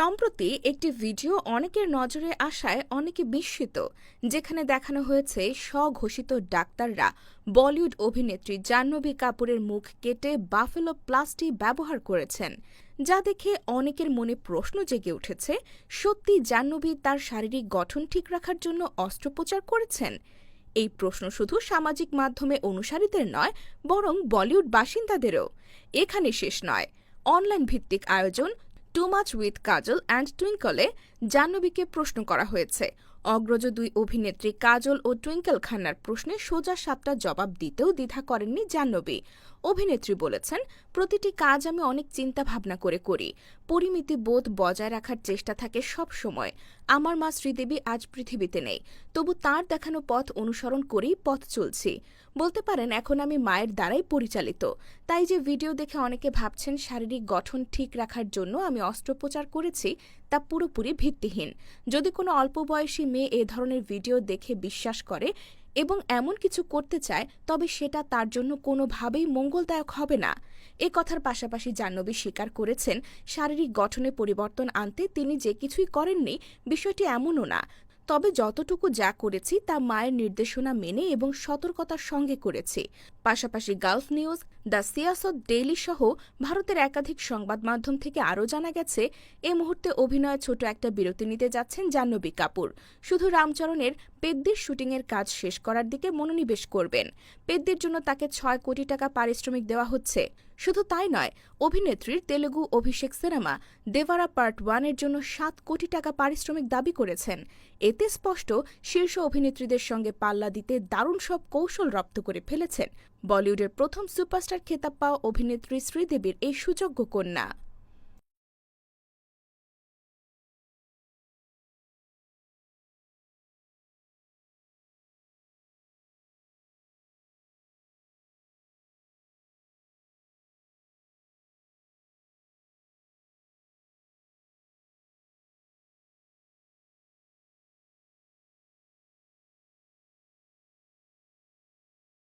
সম্প্রতি একটি ভিডিও অনেকের নজরে আসায় অনেকে বিস্মিত, যেখানে দেখানো হয়েছে স্বঘোষিত ডাক্তাররা বলিউড অভিনেত্রী জাহ্নবী কাপুরের মুখ কেটে বাফেলো প্লাস্টি ব্যবহার করেছেন, যা দেখে অনেকের মনে প্রশ্ন জেগে উঠেছে, সত্যি জাহ্নবী তার শারীরিক গঠন ঠিক রাখার জন্য অস্ত্রোপচার করেছেন? এই প্রশ্ন শুধু সামাজিক মাধ্যমে অনুসারীদের নয়, বরং বলিউড বাসিন্দাদেরও। এখানে শেষ নয়। অনলাইন ভিত্তিক আয়োজন two much with Kajol and টুইঙ্কলে জাহ্নবীকে প্রশ্ন করা হয়েছে। অগ্রজ দুই অভিনেত্রী কাজল ও টুইঙ্কেল খান্নার প্রশ্নে সোজা সাতটা জবাব দিতেও দ্বিধা করেননি জাহ্নবী। অভিনেত্রী বলেছেন, প্রতিটি কাজ আমি অনেক চিন্তা ভাবনা করে করি। পরিমিতি বোধ বজায় রাখার চেষ্টা থাকে সব সময়। আমার মা শ্রীদেবী আজ পৃথিবীতে নেই। তবু তার দেখানো পথ অনুসরণ করেই পথ চলছি। বলতে পারেন, এখন আমি মায়ের দ্বারাই পরিচালিত। তাই যে ভিডিও দেখে অনেকে ভাবছেন শারীরিক গঠন ঠিক রাখার জন্য আমি অস্ত্রোপচার করেছি তা পুরোপুরি ভিত্তিহীন। যদি কোনো অল্প বয়সী মেয়ে এ ধরনের ভিডিও দেখে বিশ্বাস করে এবং এমন কিছু করতে চায়, তবে সেটা তার জন্য কোনোভাবেই মঙ্গলদায়ক হবে না। এ কথার পাশাপাশি জাহ্নবী স্বীকার করেছেন, শারীরিক গঠনে পরিবর্তন আনতে তিনি যে কিছুই করেননি, বিষয়টি এমনও না। তবে যতটুকু যা করেছি তা মায়ের নির্দেশনা মেনে এবং সতর্কতার সঙ্গে করেছি। পাশাপাশি Gulf News, the Siasat daily সহ ভারতের একাধিক সংবাদ মাধ্যম থেকে আরও জানা গেছে, এ মুহূর্তে অভিনয়ে ছোট একটা বিরতি নিতে যাচ্ছেন জাহ্নবী কাপুর। শুধু রামচরণের পেদ্দির শুটিংয়ের কাজ শেষ করার দিকে মনোনিবেশ করবেন। পেদ্দির জন্য তাকে ছয় কোটি টাকা পারিশ্রমিক দেওয়া হচ্ছে। শুধু তাই নয়, অভিনেত্রীর তেলেগু অভিষেক সিনেমা দেভারা পার্ট ওয়ানের জন্য সাত কোটি টাকা পারিশ্রমিক দাবি করেছেন। এতে স্পষ্ট, শীর্ষ অভিনেত্রীদের সঙ্গে পাল্লা দিতে দারুণ সব কৌশল রপ্ত করে ফেলেছেন। বলিউডের প্রথম সুপারস্টার খেতাব পাওয়া অভিনেত্রী শ্রীদেবীর এই সুযোগ্য কন্যা।